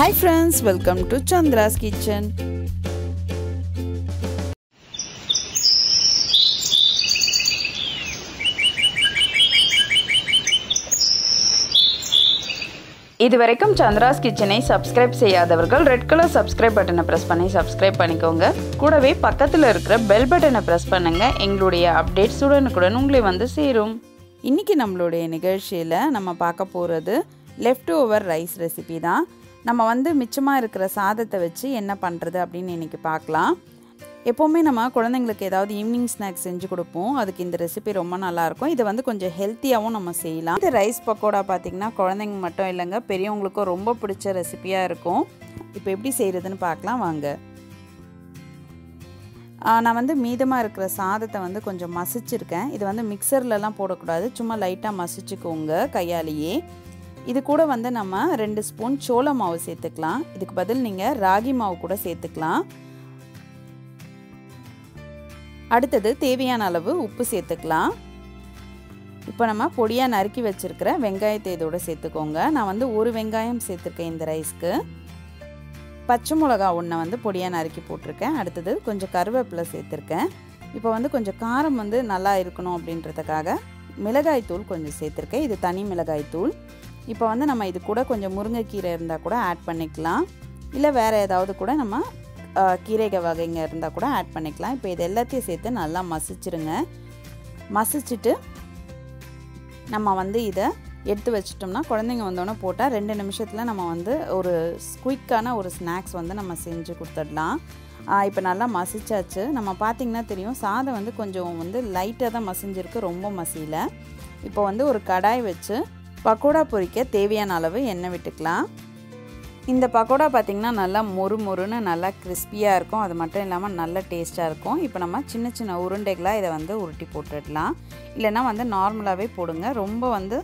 Hi friends welcome to Chandra's kitchen இதுவரைக்கும் சந்திராஸ் கிச்சனை subscribe செய்யாதவர்கள் ரெட் கலர் சப்ஸ்கிரைப் பட்டனை ப்ரெஸ் பண்ணி சப்ஸ்கிரைப் பண்ணிக்கோங்க. கூடவே பக்கத்தில் இருக்கிற பெல் பட்டனை ப்ரெஸ் பண்ணுங்க. எங்களுடைய அப்டேட்ஸ் உடனுக்குடன் உங்களை வந்து சேரும். இன்னைக்கு நம்மளுடைய நிகழ்ச்சியில் நம்ம பார்க்க போகிறது லெஃப்ட் ஓவர் ரைஸ் ரெசிபி தான். நம்ம வந்து மிச்சமாக இருக்கிற சாதத்தை வச்சு என்ன பண்ணுறது அப்படின்னு இன்றைக்கி பார்க்கலாம். எப்போவுமே நம்ம குழந்தைங்களுக்கு ஏதாவது ஈவினிங் ஸ்நாக்ஸ் செஞ்சு கொடுப்போம். அதுக்கு இந்த ரெசிபி ரொம்ப நல்லாயிருக்கும் இதை வந்து கொஞ்சம் ஹெல்த்தியாகவும் நம்ம செய்யலாம். இந்த ரைஸ் பக்கோடா பார்த்திங்கன்னா குழந்தைங்க மட்டும் இல்லைங்க. பெரியவங்களுக்கும் ரொம்ப பிடிச்ச ரெசிபியாக இருக்கும். இப்போ எப்படி செய்கிறதுன்னு பார்க்கலாம். வாங்க. நான் வந்து மீதமாக இருக்கிற சாதத்தை வந்து கொஞ்சம் மசிச்சிருக்கேன். இது வந்து மிக்சர்லலாம் போடக்கூடாது. சும்மா லைட்டாக மசிச்சுக்கோங்க கையாலேயே. இது கூட வந்து நம்ம ரெண்டு ஸ்பூன் சோள மாவு சேர்த்துக்கலாம். இதுக்கு பதில் நீங்கள் ராகி மாவு கூட சேர்த்துக்கலாம். அடுத்தது தேவையான அளவு உப்பு சேர்த்துக்கலாம். இப்போ நம்ம பொடியாக நறுக்கி வச்சுருக்கிற வெங்காயத்தை இதோட சேர்த்துக்கோங்க. நான் வந்து ஒரு வெங்காயம் சேர்த்துருக்கேன் இந்த ரைஸ்க்கு. பச்சை மிளகா ஒன்றை வந்து பொடியாக நறுக்கி போட்டிருக்கேன். அடுத்தது கொஞ்சம் கருவேப்பிலை சேர்த்துருக்கேன். இப்போ வந்து கொஞ்சம் காரம் வந்து நல்லா இருக்கணும் அப்படின்றதுக்காக மிளகாய் தூள் கொஞ்சம் சேர்த்துருக்கேன். இது தனி மிளகாய்த்தூள். இப்போ வந்து நம்ம இது கூட கொஞ்சம் முருங்கைக்கீரை இருந்தால் கூட ஆட் பண்ணிக்கலாம். இல்லை வேறு ஏதாவது கூட நம்ம கீரைக வகைங்க இருந்தால் கூட ஆட் பண்ணிக்கலாம். இப்போ இது எல்லாத்தையும் சேர்த்து நல்லா மசிச்சிருங்க. மசிச்சுட்டு நம்ம வந்து இதை எடுத்து வச்சிட்டோம்னா குழந்தைங்க வந்தோடனே போட்டால் ரெண்டு நிமிஷத்தில் நம்ம வந்து ஒரு குயிக்கான ஒரு ஸ்நாக்ஸ் வந்து நம்ம செஞ்சு கொடுத்துடலாம். இப்போ நல்லா மசிச்சாச்சு. நம்ம பார்த்திங்கன்னா தெரியும் சாதம் வந்து கொஞ்சம் வந்து லைட்டாக தான் மசிஞ்சிருக்கு ரொம்ப மசியல. இப்போ வந்து ஒரு கடாய் வச்சு பக்கோடா பொரிக்க தேவையான அளவு எண்ணெய் விட்டுக்கலாம். இந்த பக்கோடா பார்த்திங்கன்னா நல்லா மொறு மொறுன்னு நல்லா கிறிஸ்பியாக இருக்கும். அது மட்டும் இல்லாமல் நல்ல டேஸ்ட்டாக இருக்கும். இப்போ நம்ம சின்ன சின்ன உருண்டைகளாக இதை வந்து உருட்டி போட்டுடலாம். இல்லைன்னா வந்து நார்மலாகவே போடுங்க. ரொம்ப வந்து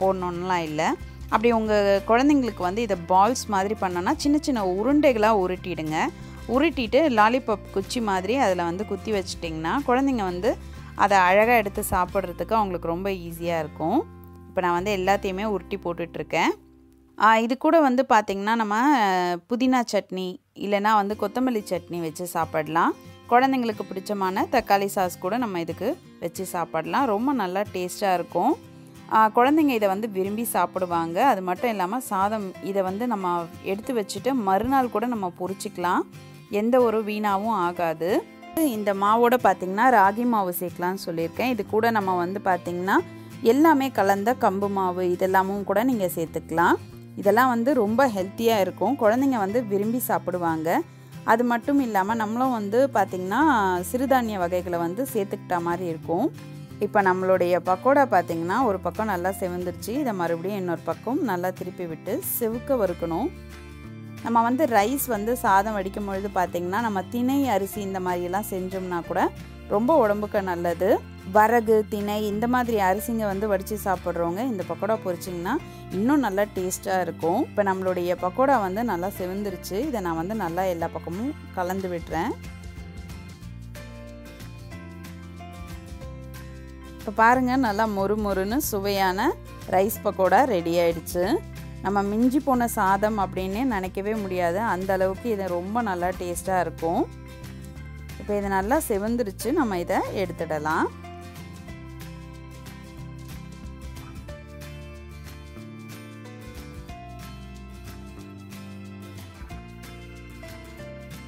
போடணுன்னுலாம் இல்லை. அப்படி உங்கள் குழந்தைங்களுக்கு வந்து இதை பால்ஸ் மாதிரி பண்ணோன்னா சின்ன சின்ன உருண்டைகளாக உருட்டிடுங்க. உருட்டிட்டு லாலிபாப் குச்சி மாதிரி அதில் வந்து குத்தி வச்சிட்டிங்கன்னா குழந்தைங்க வந்து அதை அழகாக எடுத்து சாப்பிட்றதுக்கு அவங்களுக்கு ரொம்ப ஈஸியாக இருக்கும். இப்போ நான் வந்து எல்லாத்தையுமே உருட்டி போட்டுட்ருக்கேன். இது கூட வந்து பார்த்திங்கன்னா நம்ம புதினா சட்னி இல்லைனா வந்து கொத்தமல்லி சட்னி வச்சு சாப்பிடலாம். குழந்தைங்களுக்கு பிடிச்சமான தக்காளி சாஸ் கூட நம்ம இதுக்கு வச்சு சாப்பிடலாம். ரொம்ப நல்லா டேஸ்ட்டாக இருக்கும். குழந்தைங்க இதை வந்து விரும்பி சாப்பிடுவாங்க. அது மட்டும் இல்லாமல் சாதம் இதை வந்து நம்ம எடுத்து வச்சுட்டு மறுநாள் கூட நம்ம பொரிச்சிக்கலாம். எந்த ஒரு வீணாகவும் ஆகாது. இந்த மாவோட பார்த்திங்கன்னா ராகி மாவு சேர்க்கலான்னு சொல்லியிருக்கேன். இது கூட நம்ம வந்து பார்த்திங்கன்னா எல்லாமே கலந்த கம்பு மாவு இதெல்லாமும் கூட நீங்கள் சேர்த்துக்கலாம். இதெல்லாம் வந்து ரொம்ப ஹெல்த்தியாக இருக்கும். குழந்தைங்க வந்து விரும்பி சாப்பிடுவாங்க. அது மட்டும் இல்லாமல் நம்மளும் வந்து பார்த்திங்கன்னா சிறுதானிய வகைகளை வந்து சேர்த்துக்கிட்ட மாதிரி இருக்கும். இப்போ நம்மளுடைய பக்கோடா பார்த்திங்கன்னா ஒரு பக்கம் நல்லா செவந்துருச்சு. இதை மறுபடியும் இன்னொரு பக்கம் நல்லா திருப்பி விட்டு செவுக்க வறுக்கணும். நம்ம வந்து ரைஸ் வந்து சாதம் வடிக்கும் பொழுது பார்த்திங்கன்னா நம்ம திணை அரிசி இந்த மாதிரியெல்லாம் செஞ்சோம்னா கூட ரொம்ப உடம்புக்கு நல்லது. வரகு திணை இந்த மாதிரி அரிசிங்க வந்து வடித்து சாப்பிட்றவங்க இந்த பக்கோடா பொரிச்சிங்கன்னா இன்னும் நல்லா டேஸ்ட்டாக இருக்கும். இப்போ நம்மளுடைய பக்கோடா வந்து நல்லா செவந்துருச்சு. இதை நான் வந்து நல்லா எல்லா பக்கமும் கலந்து விட்டுறேன். இப்போ பாருங்கள் நல்லா மொறு மொறுன்னு சுவையான ரைஸ் பக்கோடா ரெடி ஆயிடுச்சு. நம்ம மிஞ்சி போன சாதம் அப்படின்னே நினைக்கவே முடியாது. அந்த அளவுக்கு இது ரொம்ப நல்லா டேஸ்ட்டாக இருக்கும். இப்போ இது நல்லா செவந்துருச்சு நம்ம இதை எடுத்துடலாம்.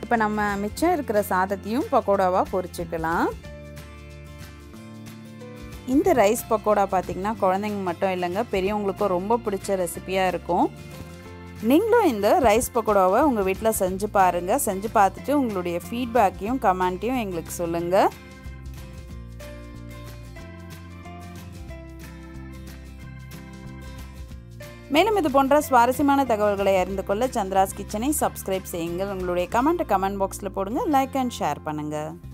இப்போ நம்ம மிச்சம் இருக்கிற சாதத்தையும் பக்கோடாவாக பொரிச்சுக்கலாம். இந்த ரைஸ் பக்கோடா பார்த்திங்கன்னா குழந்தைங்க மட்டும் இல்லைங்க பெரியவங்களுக்கும் ரொம்ப பிடிச்ச ரெசிபியாக இருக்கும். நீங்களும் இந்த ரைஸ் பக்கோடாவை உங்கள் வீட்டில் செஞ்சு பாருங்கள் செஞ்சு பார்த்துட்டு உங்களுடைய ஃபீட்பேக்கையும் கமெண்ட்டையும் எங்களுக்கு சொல்லுங்கள் மேலும் இது போன்ற சுவாரஸ்யமான தகவல்களை அறிந்து கொள்ள சந்திராஸ் கிச்சனை சப்ஸ்கிரைப் செய்யுங்கள். உங்களுடைய கமெண்ட்டை கமெண்ட் பாக்ஸில் போடுங்க. லைக் அண்ட் ஷேர் பண்ணுங்கள்